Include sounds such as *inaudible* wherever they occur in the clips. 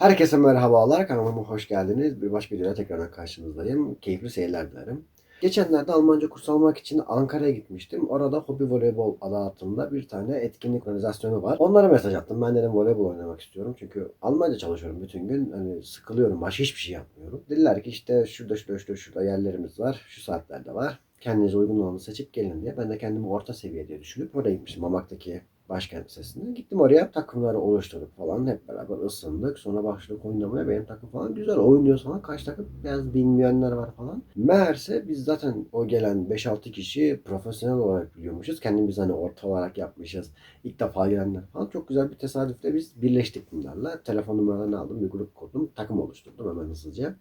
Herkese merhabalar, kanalıma hoş geldiniz. Bir başka videoda tekrardan karşınızdayım. Keyifli seyirler dilerim. Geçenlerde Almanca kurs almak için Ankara'ya gitmiştim. Orada hobi voleybol adı altında bir tane etkinlik organizasyonu var. Onlara mesaj attım. Ben dedim voleybol oynamak istiyorum. Çünkü Almanca çalışıyorum bütün gün. Hani sıkılıyorum. Başka hiçbir şey yapmıyorum. Dediler ki işte şurada şurada şurada şurada yerlerimiz var. Şu saatlerde var. Kendinize uygun olanı seçip gelin diye. Ben de kendimi orta seviye diye düşünüp oraya gitmiştim. Mamak'taki başkent lisesine. Gittim oraya takımları oluşturduk falan. Hep beraber ısındık. Sonra başladık oynamaya. Benim takım falan güzel oynuyor falan. Kaç takım biraz bilmeyenler var falan. Meğerse biz zaten o gelen 5-6 kişi profesyonel olarak biliyormuşuz. Kendimiz hani orta olarak yapmışız. İlk defa gelenler falan. Çok güzel bir tesadüfle biz birleştik bunlarla. Telefon numaralarını aldım. Bir grup kurdum. Takım oluşturdum hemen hızlıca.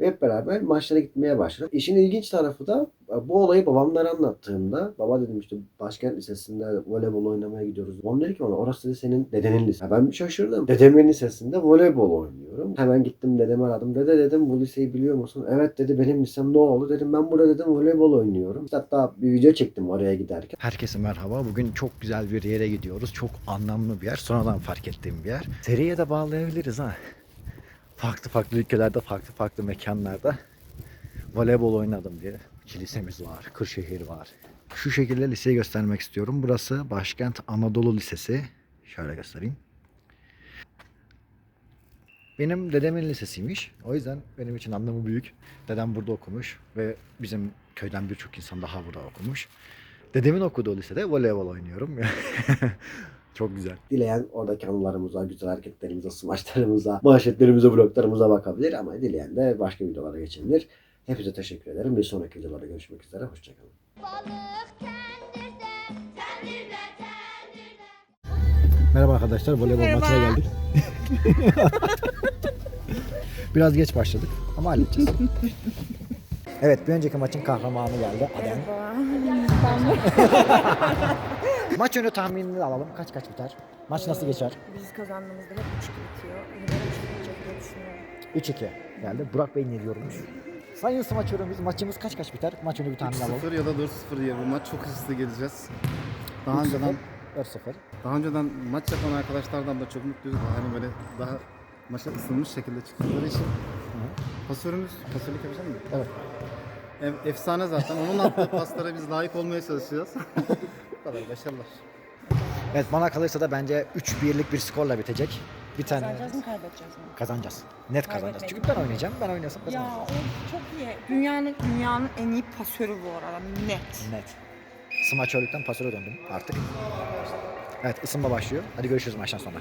Hep beraber maçlara gitmeye başladık. İşin ilginç tarafı da bu olayı babamlara anlattığımda baba dedim işte başkent lisesinde voleybol oynamaya gidiyoruz. Babam dedi ki bana orası dedi senin dedenin lisesi. Ben bir şaşırdım. Dedemin lisesinde voleybol oynuyorum. Hemen gittim dedemi aradım. Dede dedim bu liseyi biliyor musun? Evet dedi benim lisem ne oldu? Dedim ben burada dedim voleybol oynuyorum. Hatta bir video çektim oraya giderken. Herkese merhaba. Bugün çok güzel bir yere gidiyoruz. Çok anlamlı bir yer. Sonradan fark ettiğim bir yer. Seriye de bağlayabiliriz ha. Farklı farklı ülkelerde, farklı farklı mekanlarda voleybol oynadım diye. Kilisemiz var, Kırşehir var. Şu şekilde liseyi göstermek istiyorum. Burası Başkent Anadolu Lisesi. Şöyle göstereyim. Benim dedemin lisesiymiş. O yüzden benim için anlamı büyük. Dedem burada okumuş ve bizim köyden birçok insan daha burada okumuş. Dedemin okuduğu lisede voleybol oynuyorum. *laughs* Çok güzel. Dileyen oradaki anılarımıza, güzel hareketlerimize, smaçlarımıza, manşetlerimize, bloklarımıza bakabilir. Ama dileyen de başka videolara geçebilir. Hepinize teşekkür ederim. Bir sonraki videolarda görüşmek üzere. Hoşçakalın. Merhaba arkadaşlar, voleybol Merhaba. maçına geldik. *laughs* Biraz geç başladık ama halledeceğiz. *laughs* evet, bir önceki maçın kahramanı geldi. Aden. *laughs* Maç önü tahminini alalım. Kaç kaç biter? Maç nasıl geçer? Biz kazandığımızda hep 3 bitiyor. Yine de 3 bitecek diye düşünüyorum. 3-2 geldi. Burak Bey ne diyormuş? Sayın smaç yorumumuz maçımız kaç kaç biter? Maç önü bir tahmin alalım. 3-0 ya da 4-0 diye bu maç çok hızlı geleceğiz. Daha önceden 4-0. daha önceden maç yapan arkadaşlardan da çok mutluyuz. Hani böyle daha maça ısınmış şekilde çıktıkları için. Pasörümüz, pasörlük yapacak mı? Evet. Ef- efsane zaten. Onun attığı paslara biz layık olmaya çalışacağız. *laughs* bu kadar başarılar. Evet bana kalırsa da bence 3-1'lik bir skorla bitecek. Bir tane Kazanacağız mı kaybedeceğiz mi? kazanacağız. Net kazanacağız. Çünkü ben oynayacağım. Ben oynasam Ya kazanacağım. o çok iyi. Dünyanın dünyanın en iyi pasörü bu arada. Net. Net. Smaçörlükten pasöre döndüm artık. Evet ısınma başlıyor. Hadi görüşürüz maçtan sonra.